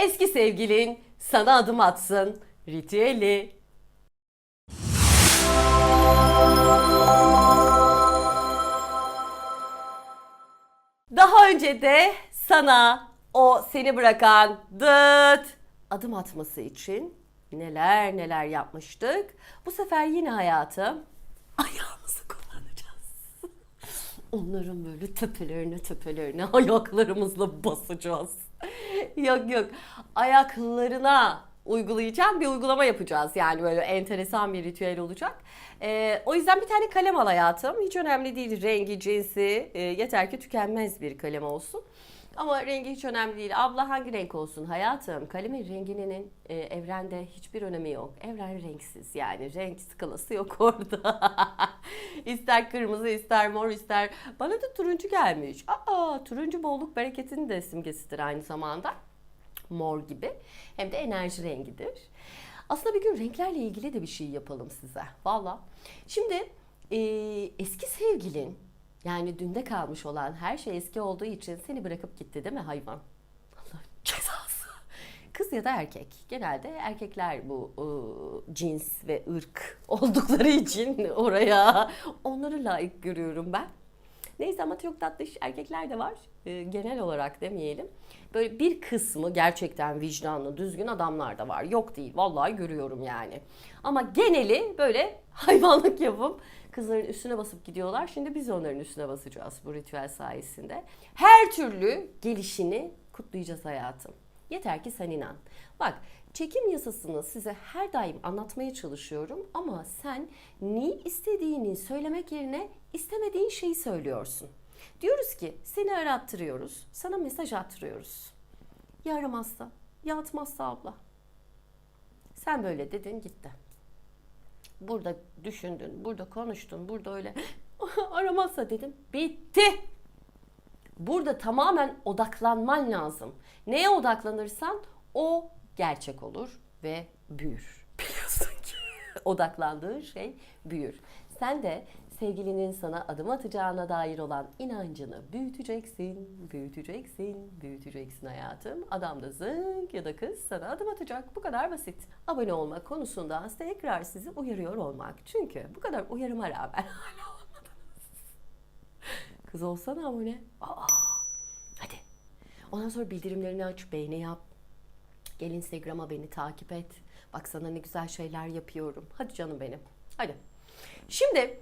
eski sevgilin sana adım atsın ritüeli. Daha önce de sana o seni bırakan dıt adım atması için neler neler yapmıştık. Bu sefer yine hayatım ayağımızı kullanacağız. Onların böyle tepelerine tepelerine ayaklarımızla basacağız. Yok yok. Ayaklarına uygulayacağım bir uygulama yapacağız. Yani böyle enteresan bir ritüel olacak. Ee, o yüzden bir tane kalem al hayatım. Hiç önemli değil rengi, cinsi. Ee, yeter ki tükenmez bir kalem olsun. Ama rengi hiç önemli değil. Abla hangi renk olsun hayatım? Kalemin renginin e, evrende hiçbir önemi yok. Evren renksiz yani renk skalası yok orada. ister kırmızı, ister mor, ister... Bana da turuncu gelmiş. Aa, turuncu bolluk bereketinin de simgesidir aynı zamanda. Mor gibi. Hem de enerji rengidir. Aslında bir gün renklerle ilgili de bir şey yapalım size. Valla. Şimdi e, eski sevgilin yani dünde kalmış olan her şey eski olduğu için seni bırakıp gitti değil mi hayvan? Allah cezası. Kız ya da erkek. Genelde erkekler bu e, cins ve ırk oldukları için oraya onları layık görüyorum ben. Neyse ama çok tatlış erkekler de var. E, genel olarak demeyelim. Böyle bir kısmı gerçekten vicdanlı, düzgün adamlar da var. Yok değil. Vallahi görüyorum yani. Ama geneli böyle hayvanlık yapıp kızların üstüne basıp gidiyorlar. Şimdi biz onların üstüne basacağız bu ritüel sayesinde. Her türlü gelişini kutlayacağız hayatım. Yeter ki sen inan. Bak çekim yasasını size her daim anlatmaya çalışıyorum ama sen ne istediğini söylemek yerine istemediğin şeyi söylüyorsun. Diyoruz ki seni arattırıyoruz, sana mesaj attırıyoruz. Ya aramazsa, ya abla. Sen böyle dedin gitti. Burada düşündün, burada konuştun, burada öyle aramazsa dedim. Bitti. Burada tamamen odaklanman lazım. Neye odaklanırsan o gerçek olur ve büyür. Biliyorsun ki odaklandığın şey büyür. Sen de sevgilinin sana adım atacağına dair olan inancını büyüteceksin, büyüteceksin, büyüteceksin hayatım. Adam da zınk ya da kız sana adım atacak. Bu kadar basit. Abone olmak konusunda tekrar sizi uyarıyor olmak. Çünkü bu kadar uyarıma rağmen hala. Kız olsana abone. Aa, hadi. Ondan sonra bildirimlerini aç, beğeni yap. Gel Instagram'a beni takip et. Bak sana ne güzel şeyler yapıyorum. Hadi canım benim. Hadi. Şimdi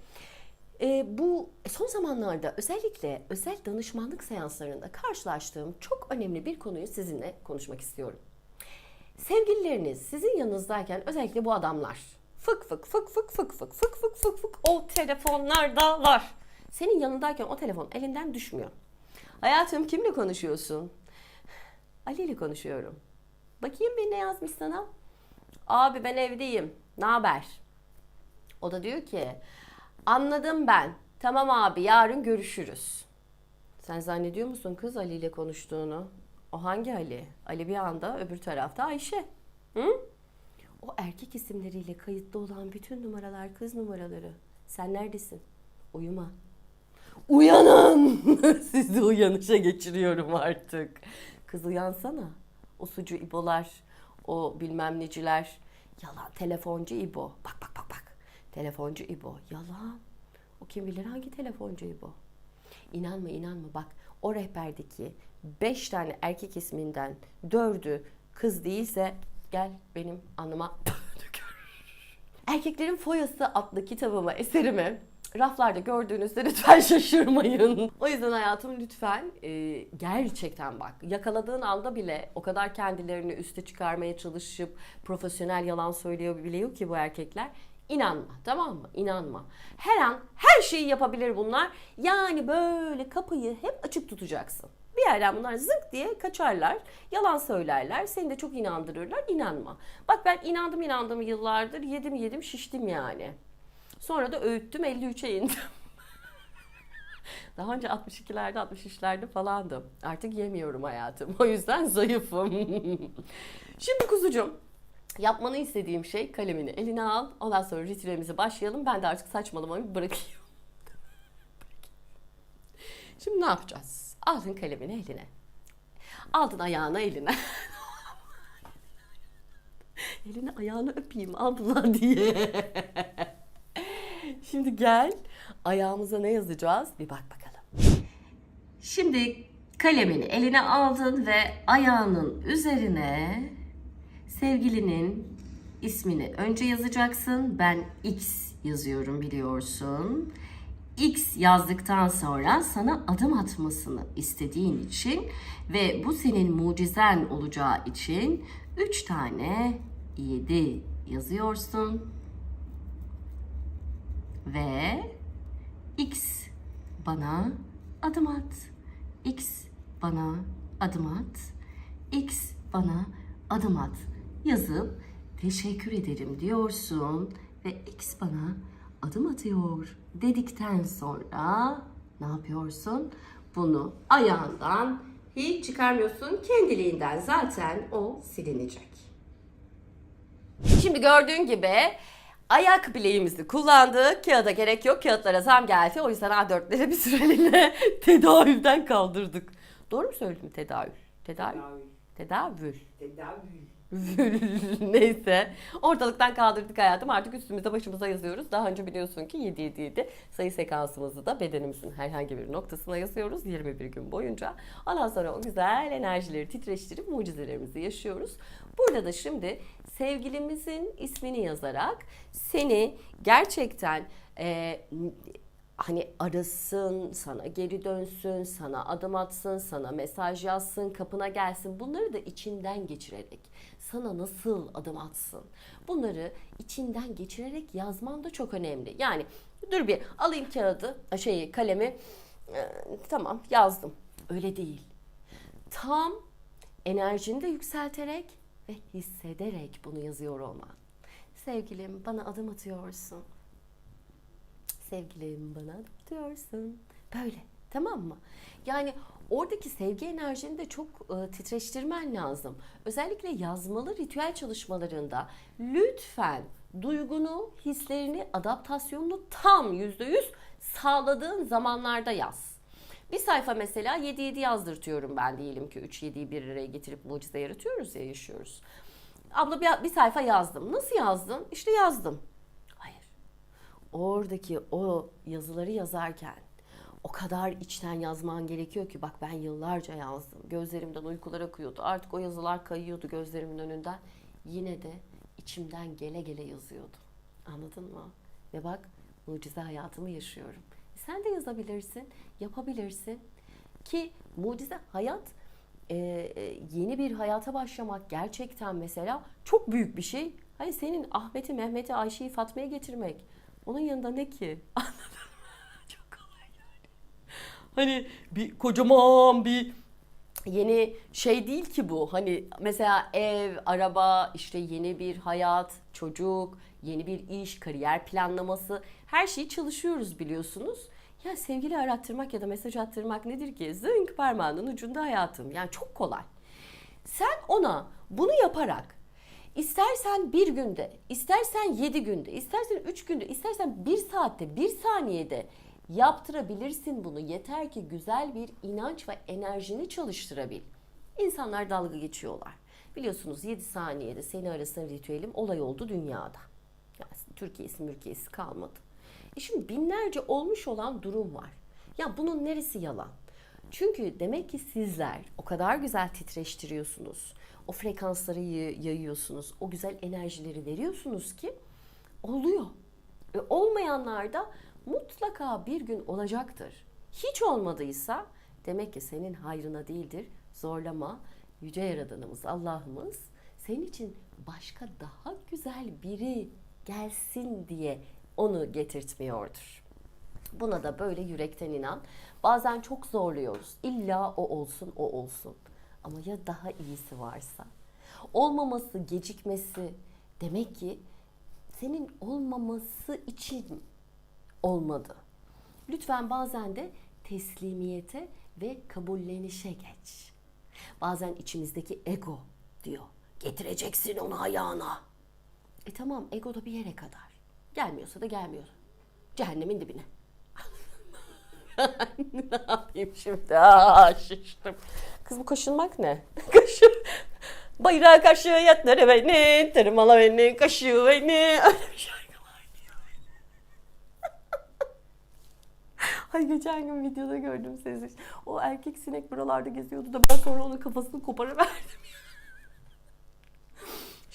e, bu son zamanlarda özellikle özel danışmanlık seanslarında karşılaştığım çok önemli bir konuyu sizinle konuşmak istiyorum. Sevgilileriniz sizin yanınızdayken özellikle bu adamlar fık fık fık fık fık fık fık fık fık fık o telefonlarda var. Senin yanındayken o telefon elinden düşmüyor. Hayatım kimle konuşuyorsun? Ali ile konuşuyorum. Bakayım bir ne yazmış sana? Abi ben evdeyim. Ne haber? O da diyor ki anladım ben. Tamam abi yarın görüşürüz. Sen zannediyor musun kız Ali ile konuştuğunu? O hangi Ali? Ali bir anda öbür tarafta Ayşe. Hı? O erkek isimleriyle kayıtlı olan bütün numaralar kız numaraları. Sen neredesin? Uyuma. Uyanın! Sizi uyanışa geçiriyorum artık. Kız uyansana. O sucu ibolar, o bilmem neciler. Yalan. Telefoncu ibo. Bak bak bak bak. Telefoncu ibo. Yalan. O kim bilir hangi telefoncu ibo. İnanma inanma bak. O rehberdeki beş tane erkek isminden dördü kız değilse gel benim anıma Erkeklerin Foyası adlı kitabımı, eserimi raflarda gördüğünüzde lütfen şaşırmayın. O yüzden hayatım lütfen e, gerçekten bak yakaladığın anda bile o kadar kendilerini üste çıkarmaya çalışıp profesyonel yalan söylüyor ki bu erkekler. İnanma tamam mı? İnanma. Her an her şeyi yapabilir bunlar. Yani böyle kapıyı hep açık tutacaksın. Bir yerden bunlar zık diye kaçarlar. Yalan söylerler. Seni de çok inandırırlar. İnanma. Bak ben inandım inandım yıllardır. Yedim yedim şiştim yani. Sonra da öğüttüm 53'e indim. Daha önce 62'lerde 63'lerde falandım. Artık yemiyorum hayatım. O yüzden zayıfım. Şimdi kuzucuğum yapmanı istediğim şey kalemini eline al. Ondan sonra ritüelimize başlayalım. Ben de artık saçmalamayı bırakayım. Şimdi ne yapacağız? Aldın kalemini eline. Aldın ayağına eline. elini ayağını öpeyim abla diye. Şimdi gel ayağımıza ne yazacağız bir bak bakalım. Şimdi kalemini eline aldın ve ayağının üzerine sevgilinin ismini önce yazacaksın. Ben X yazıyorum biliyorsun. X yazdıktan sonra sana adım atmasını istediğin için ve bu senin mucizen olacağı için 3 tane 7 yazıyorsun. Ve X bana adım at. X bana adım at. X bana adım at. Yazıp teşekkür ederim diyorsun ve X bana adım atıyor dedikten sonra ne yapıyorsun? Bunu ayağından hiç çıkarmıyorsun. Kendiliğinden zaten o silinecek. Şimdi gördüğün gibi ayak bileğimizi kullandık. Kağıda gerek yok. Kağıtlara zam geldi. O yüzden A4'leri bir süreliğine tedavülden kaldırdık. Doğru mu söyledim tedavül? Tedavül. Tedavül. Tedavi. Neyse. Ortalıktan kaldırdık hayatım. Artık üstümüze başımıza yazıyoruz. Daha önce biliyorsun ki 777 sayı sekansımızı da bedenimizin herhangi bir noktasına yazıyoruz 21 gün boyunca. Ondan sonra o güzel enerjileri titreştirip mucizelerimizi yaşıyoruz. Burada da şimdi sevgilimizin ismini yazarak seni gerçekten e, hani arasın, sana geri dönsün, sana adım atsın, sana mesaj yazsın, kapına gelsin. Bunları da içinden geçirerek sana nasıl adım atsın. Bunları içinden geçirerek yazman da çok önemli. Yani dur bir alayım kağıdı, şeyi, kalemi. Ee, tamam yazdım. Öyle değil. Tam enerjini de yükselterek ve hissederek bunu yazıyor olman. Sevgilim bana adım atıyorsun sevgilim bana diyorsun. Böyle tamam mı? Yani oradaki sevgi enerjini de çok e, titreştirmen lazım. Özellikle yazmalı ritüel çalışmalarında lütfen duygunu, hislerini, adaptasyonunu tam yüzde yüz sağladığın zamanlarda yaz. Bir sayfa mesela 7-7 yazdırtıyorum ben diyelim ki 3-7'yi bir araya getirip mucize yaratıyoruz ya yaşıyoruz. Abla bir, bir sayfa yazdım. Nasıl yazdın? İşte yazdım. Hayır oradaki o yazıları yazarken o kadar içten yazman gerekiyor ki bak ben yıllarca yazdım. Gözlerimden uykular akıyordu. Artık o yazılar kayıyordu gözlerimin önünden. Yine de içimden gele gele yazıyordum. Anladın mı? Ve bak mucize hayatımı yaşıyorum. Sen de yazabilirsin, yapabilirsin. Ki mucize hayat e, e, yeni bir hayata başlamak gerçekten mesela çok büyük bir şey. Hani senin Ahmet'i, Mehmet'i, Ayşe'yi, Fatma'yı getirmek. Onun yanında ne ki? Çok kolay yani. Hani bir kocaman bir yeni şey değil ki bu. Hani mesela ev, araba, işte yeni bir hayat, çocuk, yeni bir iş, kariyer planlaması her şeyi çalışıyoruz biliyorsunuz. Ya sevgili arattırmak ya da mesaj attırmak nedir ki? Zınk parmağının ucunda hayatım. Yani çok kolay. Sen ona bunu yaparak İstersen bir günde, istersen yedi günde, istersen üç günde, istersen bir saatte, bir saniyede yaptırabilirsin bunu. Yeter ki güzel bir inanç ve enerjini çalıştırabil. İnsanlar dalga geçiyorlar. Biliyorsunuz 7 saniyede seni arasın ritüelim olay oldu dünyada. Yani Türkiye'si mürkiyesi kalmadı. Şimdi binlerce olmuş olan durum var. Ya bunun neresi yalan? Çünkü demek ki sizler o kadar güzel titreştiriyorsunuz. O frekansları yayıyorsunuz. O güzel enerjileri veriyorsunuz ki oluyor. E, olmayanlar da mutlaka bir gün olacaktır. Hiç olmadıysa demek ki senin hayrına değildir. Zorlama. Yüce Yaradanımız, Allah'ımız senin için başka daha güzel biri gelsin diye onu getirtmiyordur. Buna da böyle yürekten inan. Bazen çok zorluyoruz. İlla o olsun, o olsun. Ama ya daha iyisi varsa? Olmaması, gecikmesi demek ki senin olmaması için olmadı. Lütfen bazen de teslimiyete ve kabullenişe geç. Bazen içimizdeki ego diyor. Getireceksin onu ayağına. E tamam ego da bir yere kadar. Gelmiyorsa da gelmiyor. Cehennemin dibine. ne yapayım şimdi? Aa, şiştim. Kız bu kaşınmak ne? Kaşın. Bayrağı kaşı yatları beni, tırmala beni, kaşı beni. Ay geçen gün videoda gördüm sizi. O erkek sinek buralarda geziyordu da ben sonra onun kafasını koparıverdim.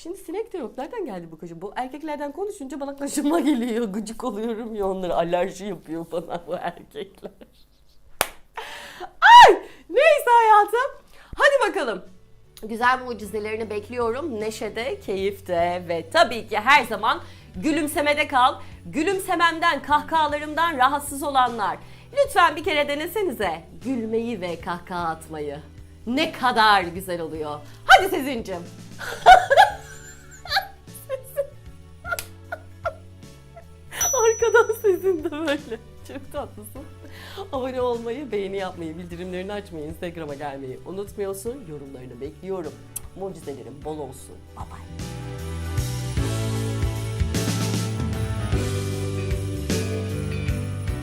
Şimdi sinek de yok. Nereden geldi bu kaşı? Bu erkeklerden konuşunca bana kaşınma geliyor. Gıcık oluyorum ya onlara. Alerji yapıyor bana bu erkekler. Ay! Neyse hayatım. Hadi bakalım. Güzel mucizelerini bekliyorum. Neşede, keyifte ve tabii ki her zaman gülümsemede kal. Gülümsememden, kahkahalarımdan rahatsız olanlar. Lütfen bir kere denesenize gülmeyi ve kahkaha atmayı. Ne kadar güzel oluyor. Hadi Sezin'cim. Sesin de böyle. Çok tatlısın. Abone olmayı, beğeni yapmayı, bildirimlerini açmayı, Instagram'a gelmeyi unutmuyorsun. Yorumlarını bekliyorum. Mucizelerin bol olsun. Bye.